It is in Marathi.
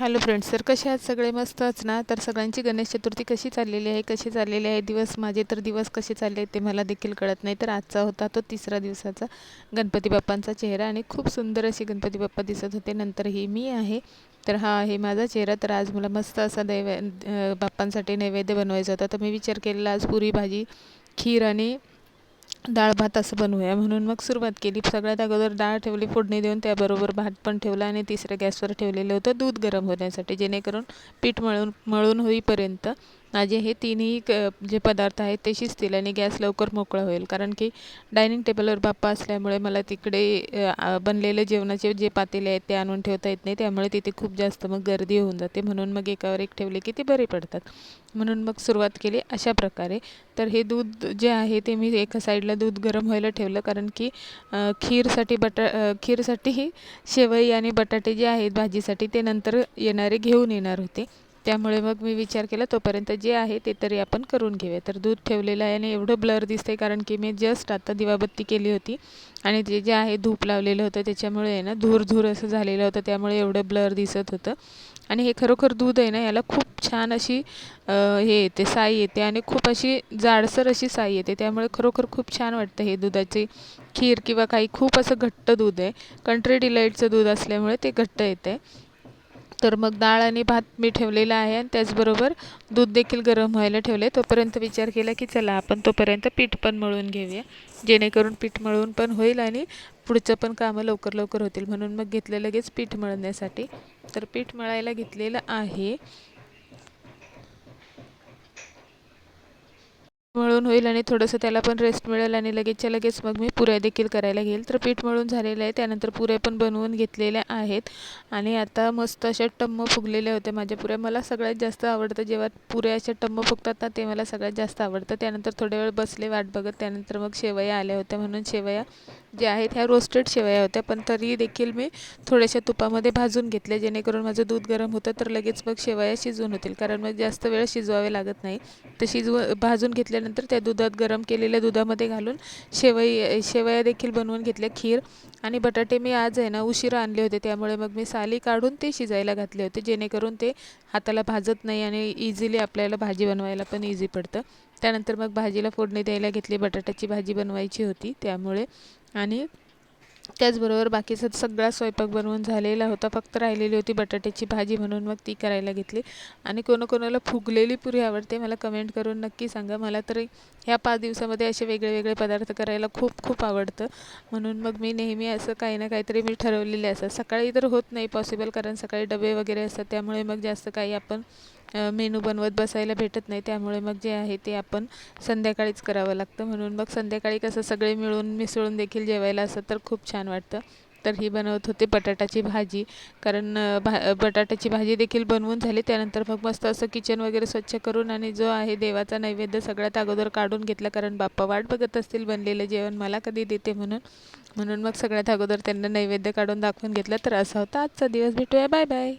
हॅलो फ्रेंड्स तर कसे आहात? सगळे मस्तच ना? तर सगळ्यांची गणेश चतुर्थी कशी चाललेली आहे? कशी चाललेली आहे? दिवस माझे तर दिवस कसे चालले ते मला देखील कळत नाही. तर आजचा होता तो तिसरा दिवसाचा गणपती बाप्पांचा चेहरा आणि खूप सुंदर अशी गणपती बाप्पा दिसत होते. नंतर ही मी आहे. तर हा आहे माझा चेहरा. तर आज मला मस्त असा दैव बाप्पांसाठी नैवेद्य बनवायचा होता. तर मी विचार केलेला आज पुरी भाजी खीर आणि डाळ भात असं बनवूया. म्हणून मग सुरुवात केली. सगळ्यात अगोदर डाळ ठेवली फोडणी देऊन त्याबरोबर भात पण ठेवला आणि तिसऱ्या गॅसवर ठेवलेलं होतं दूध गरम होण्यासाठी जेणेकरून पीठ मळून मळून होईपर्यंत माझे हे तिन्ही क जे पदार्थ आहेत ते शिजतील आणि गॅस लवकर मोकळा होईल. कारण की डायनिंग टेबलवर बाप्पा असल्यामुळे मला तिकडे बनलेले जेवणाचे जे पातेले आहेत ते आणून ठेवता येत नाही. त्यामुळे तिथे खूप जास्त मग गर्दी होऊन जाते. म्हणून मग एकावर एक ठेवले की ते बरे पडतात. म्हणून मग सुरुवात केली अशा प्रकारे. तर हे दूध जे आहे ते मी एका साईडला दूध गरम व्हायला ठेवलं. कारण की खीरसाठी बटा खीरसाठी शेवई आणि बटाटे जे आहेत भाजीसाठी ते नंतर येणारे घेऊन येणार होते. त्यामुळे मग मी विचार केला तोपर्यंत जे आहे ते तरी आपण करून घेऊया. तर दूध ठेवलेलं आहे आणि एवढं ब्लर दिसते कारण की मी जस्ट आता दिवाबत्ती केली होती आणि ते जे आहे धूप लावलेलं होतं त्याच्यामुळे आहे ना धूर धूर असं झालेलं होतं त्यामुळे एवढं ब्लर दिसत होतं. आणि हे खरोखर दूध आहे ना याला खूप छान अशी हे येते साई येते आणि खूप अशी जाडसर अशी साई येते. त्यामुळे खरोखर खूप छान वाटतं हे दुधाची खीर किंवा काही खूप असं घट्ट दूध आहे. कंट्री डिलाईटचं दूध असल्यामुळे ते घट्ट येतं आहे तर मग डाळ आणि भात मी ठेवलेला आहे आणि त्याचबरोबर दूध देखील गरम व्हायला ठेवले तोपर्यंत विचार केला की चला आपण तोपर्यंत पीठ पण मळून घेऊया. जेणेकरून पीठ मळून पण होईल आणि पुढचं पण कामं लवकर लवकर होतील. म्हणून मग घेतलं लगेच पीठ मळण्यासाठी. तर पीठ मळायला घेतलेलं आहे. मळून होईल आणि थोडंसं त्याला पण रेस्ट मिळेल आणि लगेचच्या लगेच मग मी पुऱ्या देखील करायला घेईल. तर पीठ मळून झालेलं आहे. त्यानंतर पुऱ्या पण बनवून घेतलेल्या आहेत. आणि आता मस्त अशा टम्म फुगलेल्या होत्या माझ्या पुऱ्या. मला सगळ्यात जास्त आवडतं जेव्हा पुऱ्या अशा टम्म फुगतात ना ते मला सगळ्यात जास्त आवडतं. त्यानंतर थोड्या वेळ बसले वाट बघत त्यानंतर मग शेवया आल्या होत्या म्हणून शेवया ज्या आहेत ह्या रोस्टेड शेवया होत्या. पण तरी देखील मी थोड्याशा तुपामध्ये भाजून घेतल्या जेणेकरून माझं दूध गरम होतं. तर लगेच मग शेवया शिजवून होतील. कारण मग जास्त वेळ शिजवावे लागत नाही. तर शिजव भाजून घेतल्यानंतर त्या दुधात गरम केलेल्या दुधामध्ये घालून शेवई शेवया देखील बनवून घेतल्या खीर. आणि बटाटे मी आज आहे ना उशिरा आणले होते. त्यामुळे मग मी साली काढून ते शिजायला घातले होते. जेणेकरून ते हाताला भाजत नाही आणि इझिली आपल्याला भाजी बनवायला पण इझी पडतं. त्यानंतर मग भाजीला फोडणी द्यायला घेतली बटाट्याची भाजी बनवायची होती त्यामुळे. आणि त्याचबरोबर बाकीचा सगळा स्वयंपाक बनवून झालेला होता फक्त राहिलेली होती बटाट्याची भाजी म्हणून मग ती करायला घेतली. आणि कोणाकोणाला फुगलेली पुरी आवडते मला कमेंट करून नक्की सांगा. मला तरी ह्या पाच दिवसामध्ये असे वेगळे वेगळे पदार्थ करायला खूप खूप आवडतं. म्हणून मग मी नेहमी असं काही ना काहीतरी मी ठरवलेले असतं सकाळी तर होत नाही पॉसिबल कारण सकाळी डबे वगैरे असतात. त्यामुळे मग जास्त काही आपण मेनू बनवत बसायला भेटत नाही. त्यामुळे मग जे आहे ते आपण संध्याकाळीच करावं लागतं. म्हणून मग संध्याकाळी कसं सगळे मिळून मिसळून देखील जेवायला असं तर खूप छान वाटतं. तर ही बनवत होते बटाट्याची भाजी. कारण भा बटाट्याची भाजी देखील बनवून झाली. त्यानंतर मग मस्त असं किचन वगैरे स्वच्छ करून आणि जो आहे देवाचा नैवेद्य सगळ्यात अगोदर काढून घेतला. कारण बाप्पा वाट बघत असतील बनलेलं जेवण मला कधी देते म्हणून. म्हणून मग सगळ्यात अगोदर त्यांना नैवेद्य काढून दाखवून घेतलं. तर असा होता आजचा दिवस. भेटूया. Bye bye.